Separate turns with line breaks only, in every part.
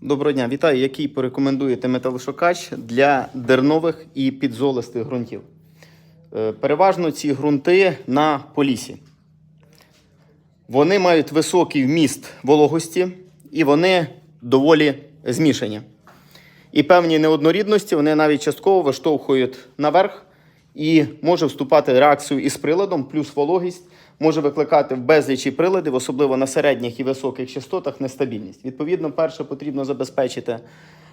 Доброго дня, вітаю. Який порекомендуєте металошукач для дернових і підзолистих ґрунтів? Е, Переважно ці ґрунти на полісі. Вони мають високий вміст вологості і вони доволі змішані. І певні неоднорідності вони навіть частково виштовхують наверх і може вступати в реакцію із приладом, плюс вологість може викликати в безлічі приладів, особливо на середніх і високих частотах, нестабільність. Відповідно, перше потрібно забезпечити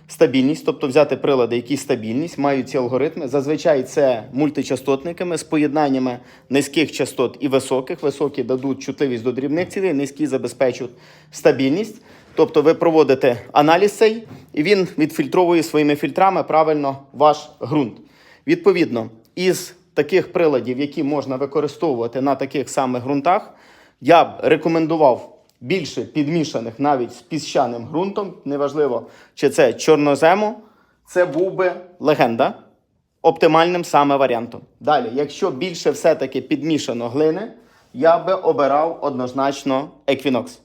стабільність, тобто взяти прилади, які стабільність, мають ці алгоритми. Зазвичай це мультичастотниками з поєднаннями низьких частот і високих. Високі дадуть чутливість до дрібних цілей, низькі забезпечують стабільність. Тобто ви проводите аналіз цей, і він відфільтровує своїми фільтрами правильно ваш ґрунт. Відповідно, із таких приладів, які можна використовувати на таких самих ґрунтах, я б рекомендував більше підмішаних навіть з піщаним ґрунтом, неважливо, чи це чорнозему, це був би легенда оптимальним саме варіантом. Далі, якщо більше все-таки підмішано глини, я би обирав однозначно Equinox.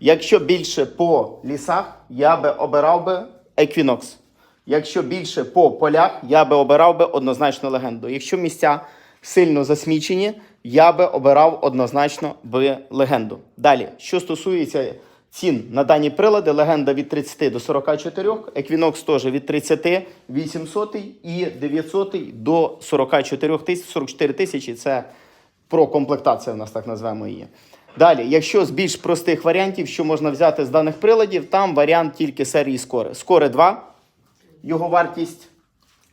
Якщо більше по лісах, я би обирав би Equinox. Якщо більше по полях, я би обирав би однозначно легенду. Якщо місця сильно засмічені, я би обирав однозначно би легенду. Далі, що стосується цін на дані прилади, легенда від 30 до 44, Equinox теж від 30 800 і 900 до 44 тисяч, 44 тисячі. Це про комплектацію, у нас так назвемо її. Далі, якщо з більш простих варіантів, що можна взяти з даних приладів, там варіант тільки серії Скори. Скори 2, його вартість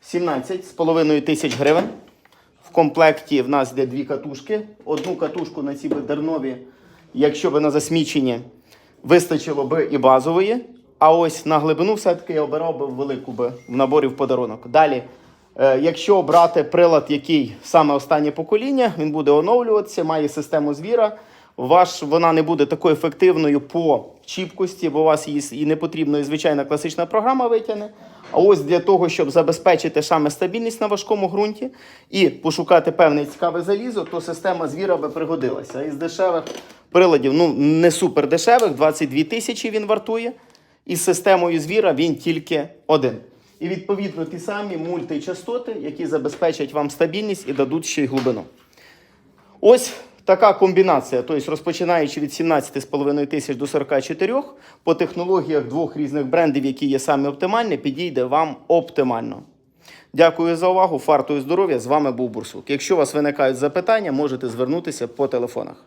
17,5 тисяч гривень. В комплекті в нас йде дві катушки. Одну катушку на ці дернові, якщо би на засміченні, вистачило би і базової. А ось на глибину все-таки я обирав би велику би в наборі в подарунок. Далі, е, якщо брати прилад, який саме останнє покоління, він буде оновлюватися, має систему звіра. Ваш, вона не буде такою ефективною по чіпкості, бо у вас її і не потрібно і звичайна класична програма витягне. А ось для того, щоб забезпечити саме стабільність на важкому ґрунті і пошукати певне цікаве залізо, то система звіра би пригодилася. Із дешевих приладів, ну не супер дешевих, 22 тисячі він вартує. Із системою звіра він тільки один. І відповідно ті самі мультичастоти, які забезпечать вам стабільність і дадуть ще й глибину. Ось така комбінація, тобто розпочинаючи від 17,5 тисяч до 44, по технологіях двох різних брендів, які є самі оптимальні, підійде вам оптимально. Дякую за увагу. Фарту і здоров'я. З вами був Бурсук. Якщо у вас виникають запитання, можете звернутися по телефонах.